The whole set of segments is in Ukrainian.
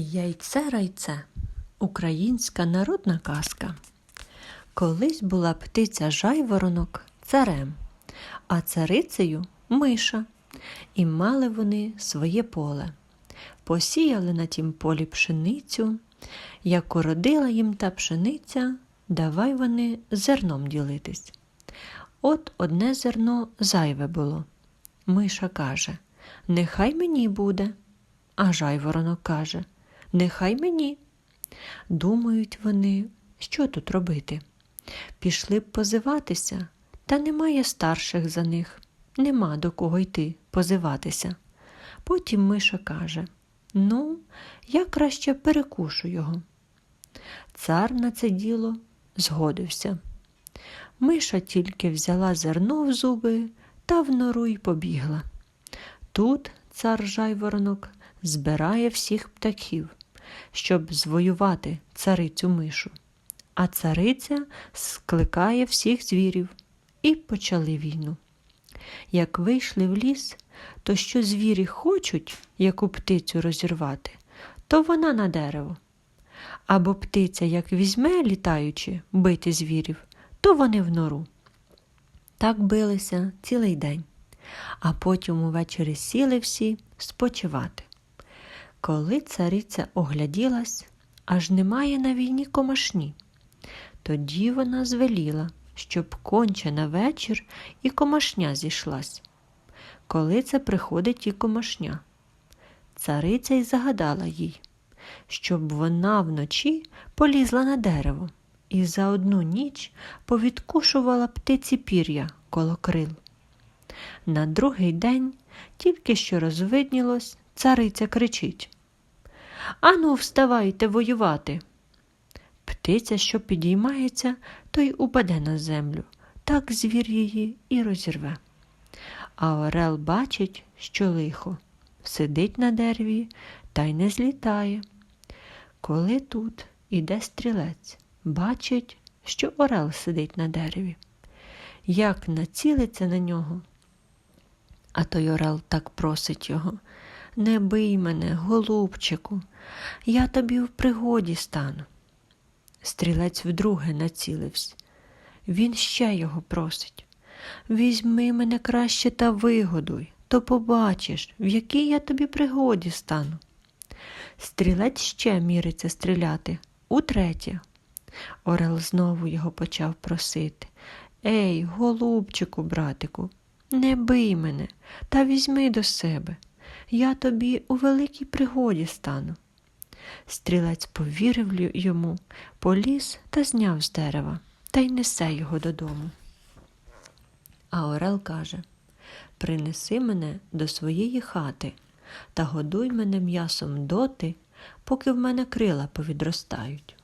Яйце райце українська народна казка. Колись була птиця жайворонок царем, а царицею миша, і мали вони своє поле. Посіяли на тім полі пшеницю, як уродила їм та пшениця, давай вони зерном ділитись. От одне зерно зайве було. Миша каже: Нехай мені буде. А жайворонок каже Нехай мені. Думають вони, що тут робити. Пішли б позиватися, та немає старших за них, нема до кого йти позиватися. Потім Миша каже Ну, я краще перекушу його. Цар на це діло згодився. Миша тільки взяла зерно в зуби та в нору й побігла. Тут цар жайворонок збирає всіх птахів, щоб звоювати царицю мишу, а цариця скликає всіх звірів і почали війну. Як вийшли в ліс, то що звірі хочуть яку птицю розірвати, то вона на дерево. Або птиця, як візьме, літаючи, бити звірів, то вони в нору. Так билися цілий день, а потім увечері сіли всі спочивати. Коли цариця огляділась, аж немає на війні комашні. Тоді вона звеліла, щоб конче на вечір і комашня зійшлась. Коли це приходить і комашня. Цариця й загадала їй, щоб вона вночі полізла на дерево і за одну ніч повідкушувала птиці пір'я коло крил. На другий день, тільки що розвиднілось, цариця кричить Ану, вставайте воювати. Птиця, що підіймається, то й упаде на землю, так звір її і розірве. А Орел бачить, що лихо, сидить на дереві та й не злітає. Коли тут іде стрілець, бачить, що Орел сидить на дереві. Як націлиться на нього, а той Орел так просить його не бий мене, голубчику, я тобі в пригоді стану. Стрілець вдруге націлився. Він ще його просить. Візьми мене краще та вигодуй, то побачиш, в якій я тобі пригоді стану. Стрілець ще міриться стріляти утретє. Орел знову його почав просити. Ей, голубчику, братику, не бий мене та візьми до себе. Я тобі у великій пригоді стану. Стрілець повірив йому, поліз та зняв з дерева та й несе його додому. А Орел каже Принеси мене до своєї хати та годуй мене м'ясом доти, поки в мене крила повідростають.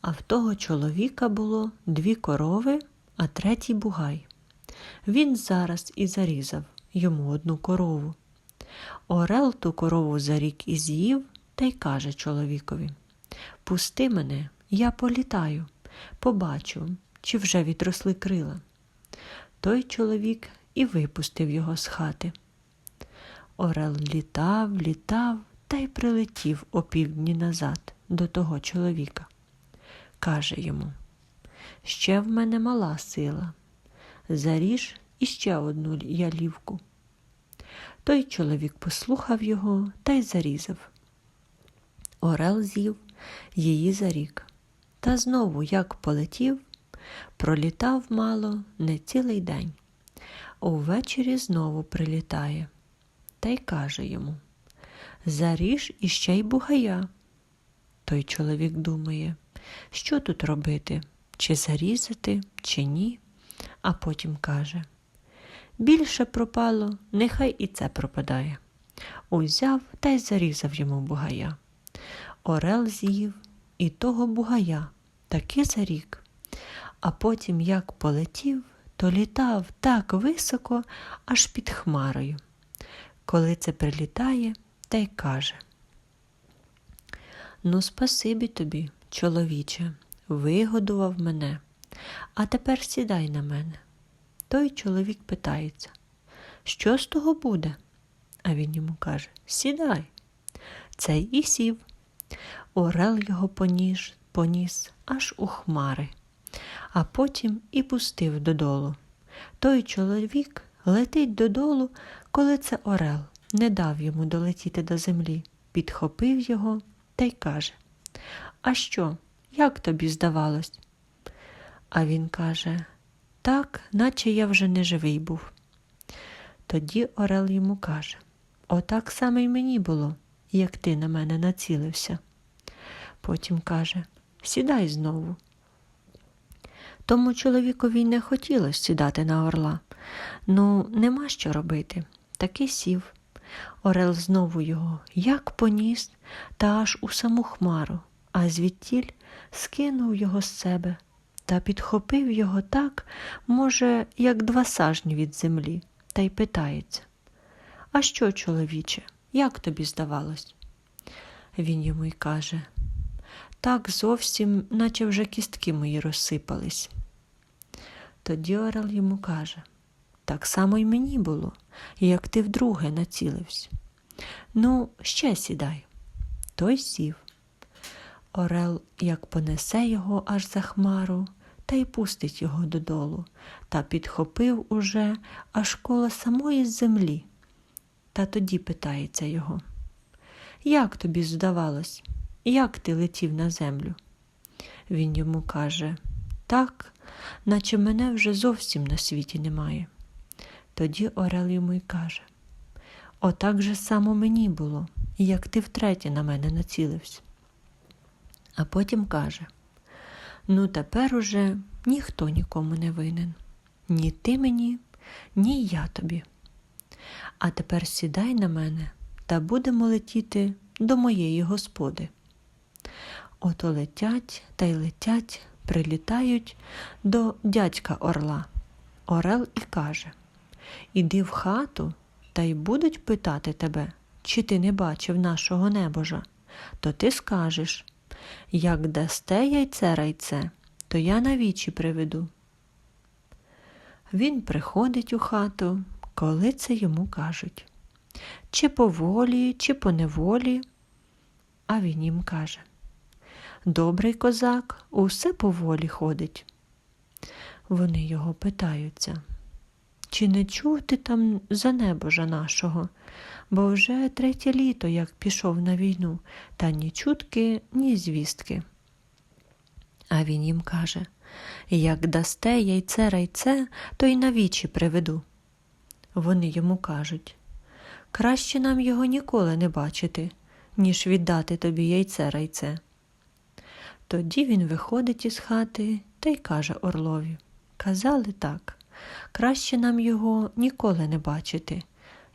А в того чоловіка було дві корови, а третій бугай. Він зараз і зарізав йому одну корову. Орел ту корову за рік і з'їв та й каже чоловікові Пусти мене, я політаю, побачу, чи вже відросли крила. Той чоловік і випустив його з хати. Орел літав, літав та й прилетів опівдні назад до того чоловіка. Каже йому Ще в мене мала сила. Заріж іще одну ялівку. Той чоловік послухав його та й зарізав. Орел з'їв її за рік. Та знову, як полетів, пролітав мало не цілий день. Увечері знову прилітає та й каже йому Заріж іще й бугая. Той чоловік думає, що тут робити, чи зарізати, чи ні, а потім каже Більше пропало, нехай і це пропадає. Узяв та й зарізав йому бугая. Орел з'їв і того бугая таки за рік, а потім, як полетів, то літав так високо, аж під хмарою. Коли це прилітає, та й каже Ну, спасибі тобі, чоловіче, вигодував мене, а тепер сідай на мене. Той чоловік питається, що з того буде? А він йому каже Сідай. Цей і сів. Орел його поніс, поніс аж у хмари, а потім і пустив додолу. Той чоловік летить додолу, коли це Орел не дав йому долетіти до землі, підхопив його та й каже: А що, як тобі здавалось? А він каже: Так, наче я вже не живий був. Тоді Орел йому каже: Отак саме й мені було, як ти на мене націлився. Потім каже: Сідай знову. Тому чоловікові не хотілося сідати на орла. Ну, нема що робити. Таки сів. Орел знову його як поніс, та аж у саму хмару, а звідтіль скинув його з себе та підхопив його так, може, як два сажні від землі, та й питається. А що, чоловіче, як тобі здавалось? Він йому й каже так зовсім, наче вже кістки мої розсипались. Тоді Орел йому каже так само й мені було, як ти вдруге націлився. Ну, ще сідай. Той сів. Орел як понесе його аж за хмару, та й пустить його додолу, та підхопив уже аж коло самої землі. Та тоді питається його Як тобі здавалось, як ти летів на землю? Він йому каже Так, наче мене вже зовсім на світі немає. Тоді Орел йому й каже Отак же само мені було, як ти втретє на мене націлився. А потім каже Ну, тепер уже ніхто нікому не винен. Ні ти мені, ні я тобі. А тепер сідай на мене та будемо летіти до моєї господи. Ото летять та й летять, прилітають до дядька Орла. Орел і каже Іди в хату та й будуть питати тебе, чи ти не бачив нашого небожа, то ти скажеш як дасте яйце райце, то я на вічі приведу. Він приходить у хату, коли це йому кажуть чи по волі, чи по неволі. А він їм каже Добрий козак, усе по волі ходить. Вони його питаються, чи не чув ти там за небожа нашого? бо вже третє літо, як пішов на війну, та ні чутки, ні звістки. А він їм каже Як дасте яйце райце, то й навічі приведу. Вони йому кажуть краще нам його ніколи не бачити, ніж віддати тобі яйце райце. Тоді він виходить із хати та й каже Орлові Казали так, краще нам його ніколи не бачити,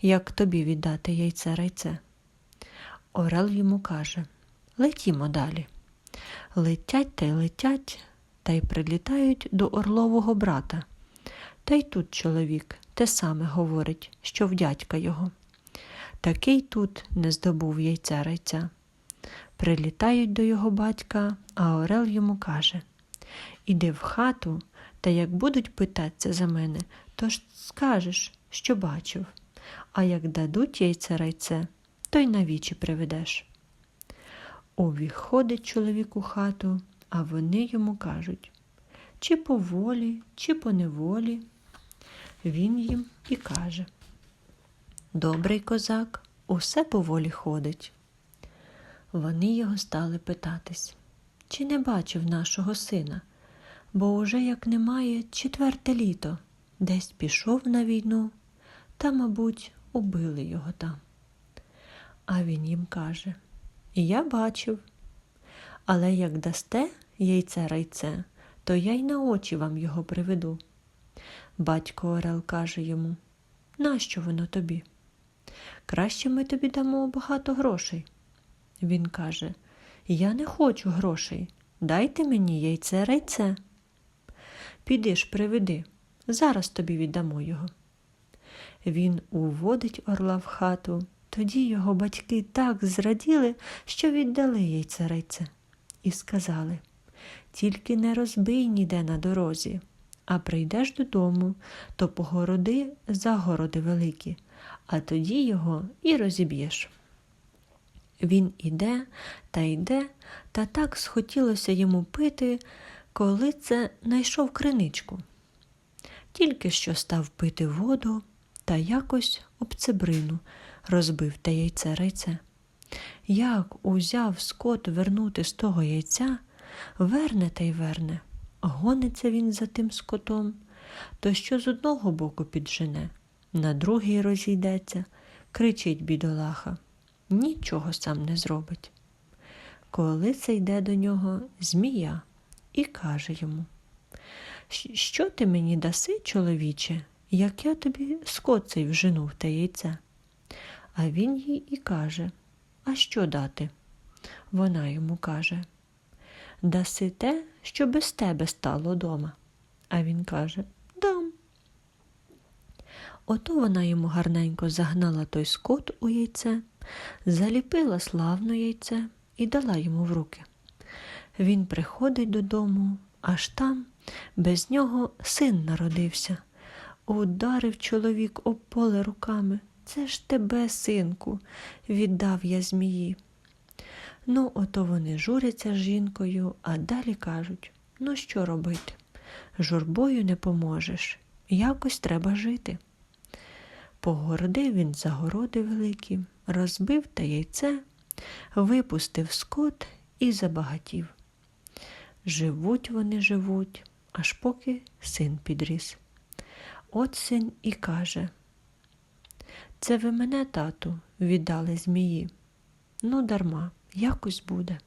як тобі віддати яйце райце. Орел йому каже Летімо далі. Летять та й летять, та й прилітають до орлового брата. Та й тут чоловік те саме говорить, що в дядька його. Такий тут не здобув яйця райця. Прилітають до його батька, а Орел йому каже Іди в хату, та як будуть питатися за мене, то ж скажеш, що бачив а як дадуть яйце райце, то й навічі приведеш. Увіходить чоловік у хату, а вони йому кажуть чи по волі, чи по неволі. Він їм і каже Добрий козак, усе по волі ходить. Вони його стали питатись, чи не бачив нашого сина, бо уже як немає четверте літо, десь пішов на війну, та, мабуть, убили його там. А він їм каже Я бачив, але як дасте яйце райце, то я й на очі вам його приведу. Батько Орел каже йому Нащо воно тобі? Краще ми тобі дамо багато грошей. Він каже Я не хочу грошей. Дайте мені яйце райце. Піди ж приведи, зараз тобі віддамо його. Він уводить орла в хату. Тоді його батьки так зраділи, що віддали їй царице, і сказали тільки не розбий ніде на дорозі, а прийдеш додому, то погороди загороди великі, а тоді його і розіб'єш. Він іде та йде, та так схотілося йому пити, коли це найшов криничку. Тільки що став пити воду та якось об цебрину розбив те яйце райце. Як узяв скот вернути з того яйця, верне та й верне. Гониться він за тим скотом, то що з одного боку піджене, на другий розійдеться, кричить бідолаха, нічого сам не зробить. Коли це йде до нього змія і каже йому, що ти мені даси, чоловіче, як я тобі скот цей в те яйце? А він їй і каже, а що дати? Вона йому каже, даси те, що без тебе стало дома. А він каже, дам. Ото вона йому гарненько загнала той скот у яйце, заліпила славно яйце і дала йому в руки. Він приходить додому, аж там без нього син народився. Ударив чоловік об поле руками. Це ж тебе, синку, віддав я змії. Ну, ото вони журяться з жінкою, а далі кажуть: ну що робити? Журбою не поможеш, якось треба жити. Погородив він загороди великі, розбив те яйце, випустив скот і забагатів. Живуть вони живуть, аж поки син підріс. От син і каже: Це ви мене, тату, віддали змії. Ну, дарма, якось буде.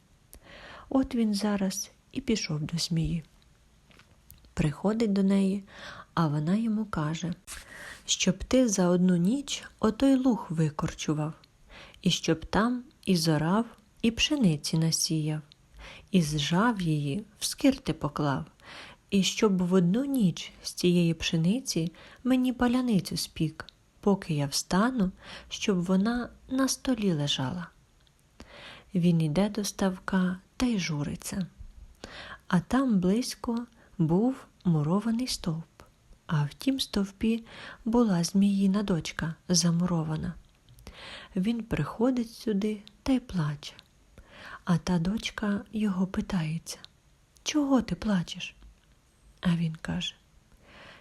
От він зараз і пішов до змії. Приходить до неї, а вона йому каже, щоб ти за одну ніч отой луг викорчував, і щоб там і зорав, і пшениці насіяв, і зжав її, в скирти поклав, і щоб в одну ніч з цієї пшениці мені паляницю спік, поки я встану, щоб вона на столі лежала. Він іде до ставка та й журиться. А там близько був мурований стовп, а в тім стовпі була зміїна дочка замурована. Він приходить сюди та й плаче. А та дочка його питається, чого ти плачеш? А він каже,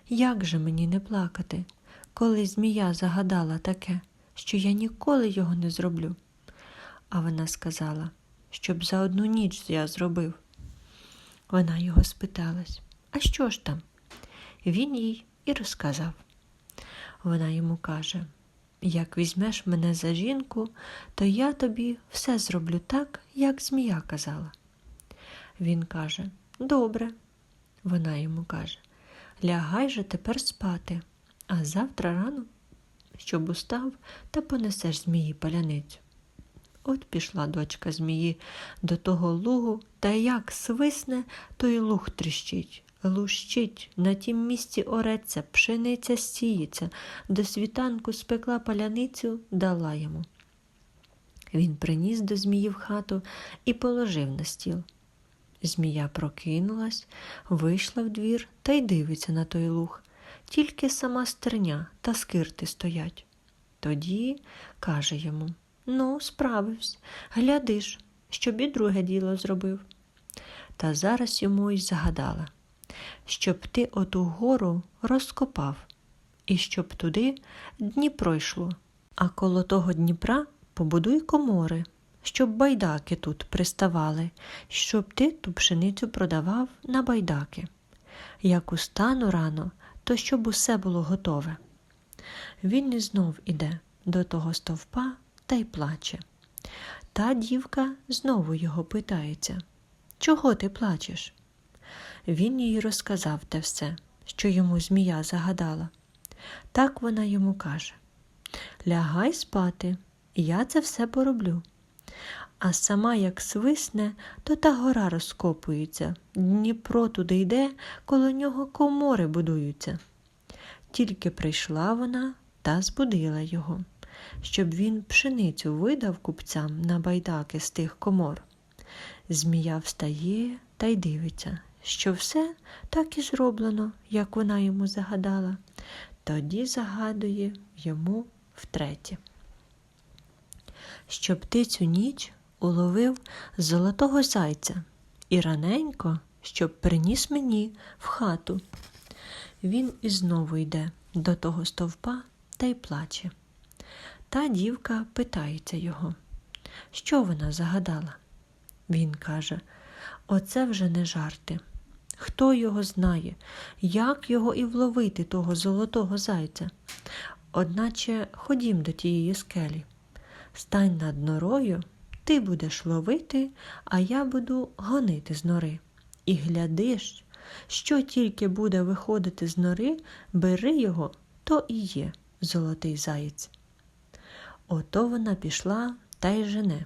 як же мені не плакати, коли змія загадала таке, що я ніколи його не зроблю? А вона сказала, щоб за одну ніч я зробив. Вона його спиталась, а що ж там? Він їй і розказав. Вона йому каже, як візьмеш мене за жінку, то я тобі все зроблю так, як змія казала. Він каже, добре. Вона йому каже, лягай же тепер спати, а завтра рано, щоб устав та понесеш змії паляницю. От пішла дочка змії до того лугу, та як свисне, то й луг тріщить, лущить, на тім місці ореться, пшениця сіється, до світанку спекла паляницю, дала йому. Він приніс до змії в хату і положив на стіл. Змія прокинулась, вийшла в двір та й дивиться на той луг. Тільки сама стерня та скирти стоять. Тоді каже йому Ну, справився, гляди ж, щоб і друге діло зробив. Та зараз йому й загадала, щоб ти оту гору розкопав, і щоб туди Дніпро йшло, а коло того Дніпра побудуй комори, щоб байдаки тут приставали, щоб ти ту пшеницю продавав на байдаки. Як устану рано, то щоб усе було готове. Він і знов іде до того стовпа та й плаче. Та дівка знову його питається Чого ти плачеш? Він їй розказав те все, що йому змія загадала. Так вона йому каже Лягай спати, я це все пороблю. А сама, як свисне, то та гора розкопується, Дніпро туди йде, коло нього комори будуються. Тільки прийшла вона та збудила його, щоб він пшеницю видав купцям на байдаки з тих комор. Змія встає та й дивиться, що все так і зроблено, як вона йому загадала. Тоді загадує йому втретє. щоб ти цю ніч уловив золотого зайця і раненько, щоб приніс мені в хату. Він і знову йде до того стовпа та й плаче. Та дівка питається його, що вона загадала. Він каже: Оце вже не жарти. Хто його знає, як його і вловити того золотого зайця? Одначе ходім до тієї скелі. Стань над норою, ти будеш ловити, а я буду гонити з нори. І глядиш, що тільки буде виходити з нори, бери його, то і є золотий заєць. Ото вона пішла та й жене.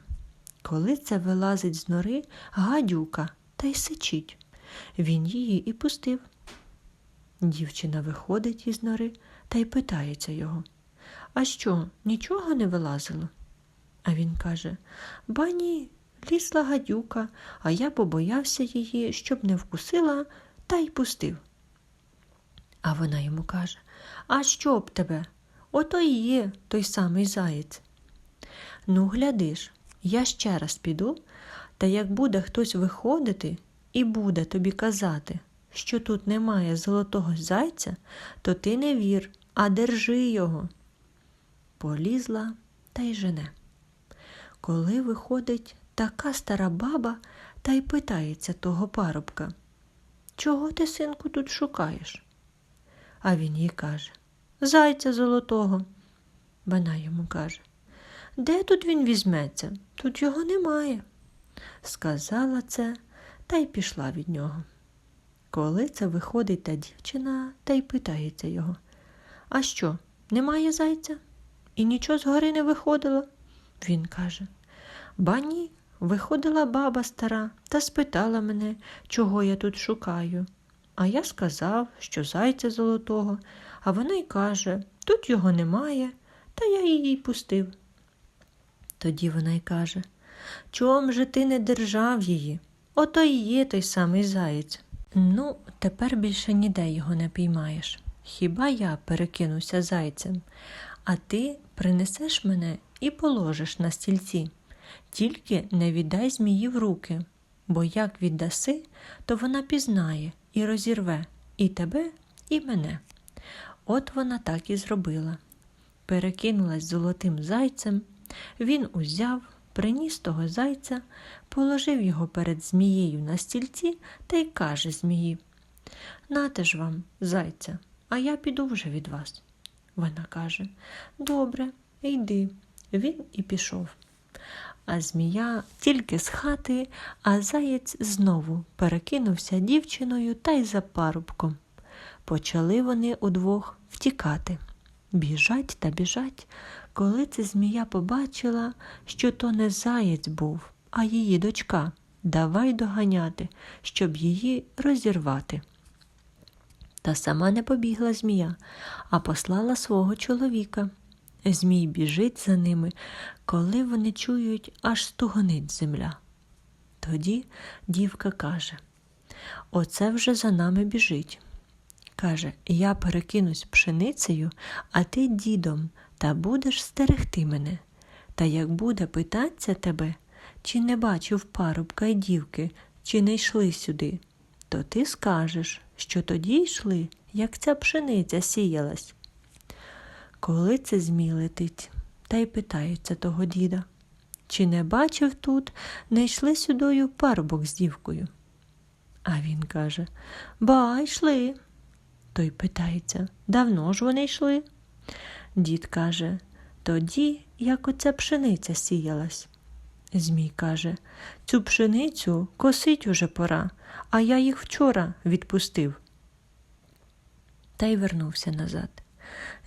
Коли це вилазить з нори гадюка та й сичить. Він її і пустив. Дівчина виходить із нори та й питається його. А що, нічого не вилазило? А він каже Ба ні, лізла гадюка, а я побоявся її, щоб не вкусила, та й пустив. А вона йому каже А що б тебе? Ото і є той самий заєць. Ну, глядиш, я ще раз піду, та як буде хтось виходити і буде тобі казати, що тут немає золотого зайця, то ти не вір, а держи його. Полізла та й жене. Коли виходить така стара баба та й питається того парубка, чого ти, синку, тут шукаєш? А він їй каже Зайця золотого. Вона йому каже Де тут він візьметься? Тут його немає. Сказала це та й пішла від нього. Коли це виходить та дівчина та й питається його А що, немає зайця? І нічого згори не виходило? Він каже Ба ні, виходила баба стара та спитала мене, чого я тут шукаю. А я сказав, що зайця золотого, а вона й каже тут його немає, та я її пустив. Тоді вона й каже Чом же ти не держав її? Ото й є той самий заєць. Ну, тепер більше ніде його не піймаєш. Хіба я перекинуся зайцем, а ти принесеш мене і положиш на стільці. Тільки не віддай змії в руки, бо як віддаси, то вона пізнає і розірве і тебе, і мене. От вона так і зробила. Перекинулась золотим зайцем, він узяв, приніс того зайця, положив його перед змією на стільці та й каже змії Нате ж вам, зайця, а я піду вже від вас. Вона каже Добре, йди. Він і пішов. А змія тільки з хати, а заєць знову перекинувся дівчиною та й за парубком. Почали вони удвох втікати. Біжать та біжать, коли це змія побачила, що то не заєць був, а її дочка. Давай доганяти, щоб її розірвати. Та сама не побігла змія, а послала свого чоловіка. Змій біжить за ними, коли вони чують, аж стугонить земля. Тоді дівка каже Оце вже за нами біжить. Каже, я перекинусь пшеницею, а ти дідом, та будеш стерегти мене. Та як буде питатися тебе, чи не бачив парубка й дівки, чи не йшли сюди, то ти скажеш, що тоді йшли, як ця пшениця сіялась. Коли це змій летить, та й питаються того діда, чи не бачив тут, не йшли сюдою парубок з дівкою. А він каже Ба, йшли. Той питається, давно ж вони йшли? Дід каже, тоді, як оця пшениця сіялась. Змій каже, цю пшеницю косить уже пора, а я їх вчора відпустив. Та й вернувся назад.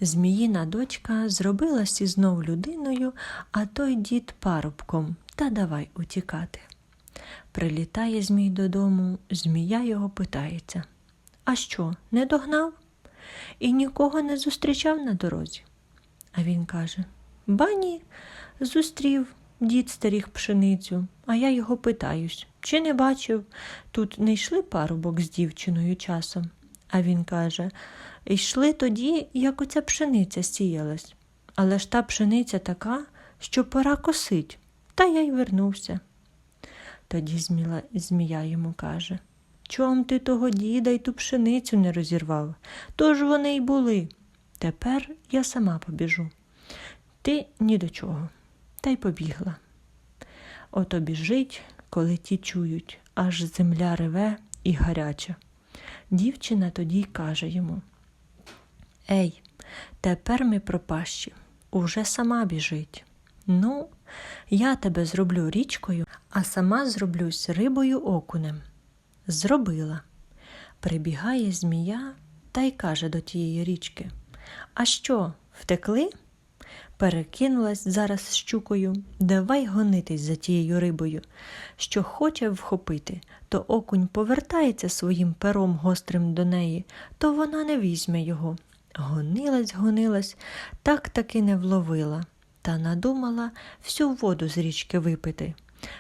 Зміїна дочка зробилась знов людиною, а той дід парубком та давай утікати. Прилітає Змій додому, змія його питається А що, не догнав? І нікого не зустрічав на дорозі. А він каже Ба ні, зустрів дід старіх пшеницю, а я його питаюсь, чи не бачив, тут не йшли парубок з дівчиною часом. А він каже Йшли тоді, як оця пшениця сіялась. Але ж та пшениця така, що пора косить, та я й вернувся. Тоді зміла, змія йому каже Чом ти того діда й ту пшеницю не розірвав? Тож вони й були. Тепер я сама побіжу. Ти ні до чого. Та й побігла. Ото біжить, коли ті чують, аж земля реве і гаряча. Дівчина тоді й каже йому Ей, тепер ми пропащі, уже сама біжить. Ну, я тебе зроблю річкою, а сама зроблюсь рибою окунем. Зробила. Прибігає змія та й каже до тієї річки А що, втекли? Перекинулась зараз щукою, давай гонитись за тією рибою. Що хоче вхопити, то окунь повертається своїм пером гострим до неї, то вона не візьме його. Гонилась, гонилась, так таки не вловила, та надумала всю воду з річки випити.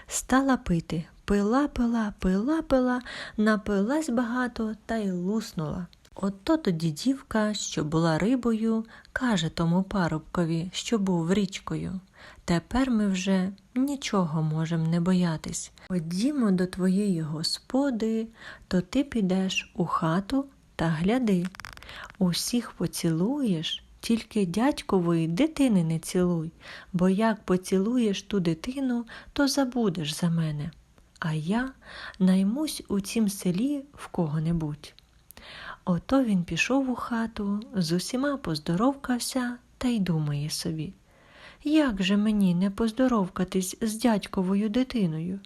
Стала пити, пила, пила, пила, пила, напилась багато та й луснула. Ото тоді дівка, що була рибою, каже тому парубкові, що був річкою. Тепер ми вже нічого можем не боятись. Ходімо до твоєї господи, то ти підеш у хату та гляди. Усіх поцілуєш, тільки дядькової дитини не цілуй, бо як поцілуєш ту дитину, то забудеш за мене. А я наймусь у цім селі в кого-небудь. Ото він пішов у хату, з усіма поздоровкався та й думає собі. Як же мені не поздоровкатись з дядьковою дитиною?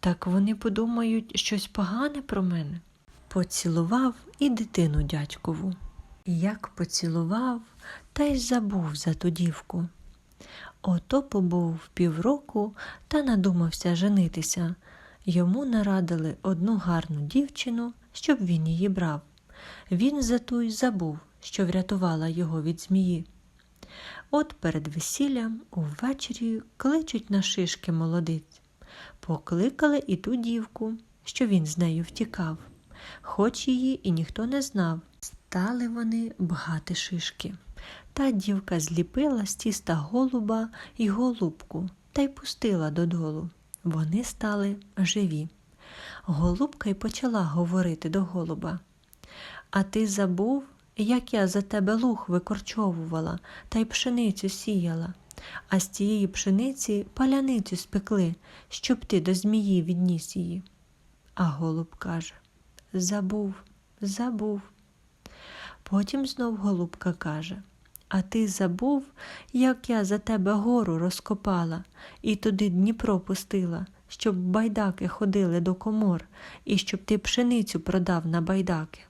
Так вони подумають щось погане про мене. Поцілував і дитину дядькову. Як поцілував, та й забув за ту дівку. Ото побув півроку та надумався женитися. Йому нарадили одну гарну дівчину, щоб він її брав. Він за ту й забув, що врятувала його від змії. От перед весіллям увечері кличуть на шишки молодиць. Покликали і ту дівку, що він з нею втікав, хоч її і ніхто не знав. Стали вони бгати шишки. Та дівка зліпила з тіста голуба і голубку та й пустила додолу. Вони стали живі. Голубка й почала говорити до голуба. А ти забув, як я за тебе луг викорчовувала та й пшеницю сіяла, а з тієї пшениці паляницю спекли, щоб ти до змії відніс її. А голуб каже Забув, забув. Потім знов голубка каже А ти забув, як я за тебе гору розкопала і туди Дніпро пустила, щоб байдаки ходили до комор, і щоб ти пшеницю продав на байдаки.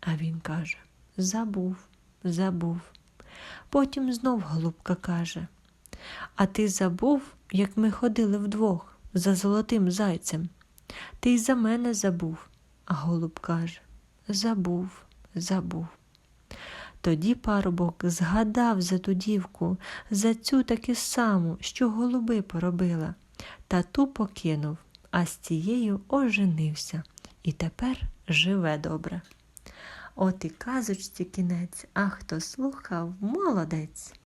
А він каже Забув, забув. Потім знов голубка каже А ти забув, як ми ходили вдвох за золотим зайцем. Ти й за мене забув. А голуб каже Забув, забув. Тоді парубок згадав за ту дівку, за цю таки саму, що голуби поробила, та ту покинув, а з цією оженився і тепер живе добре. От і казочці кінець, а хто слухав, молодець.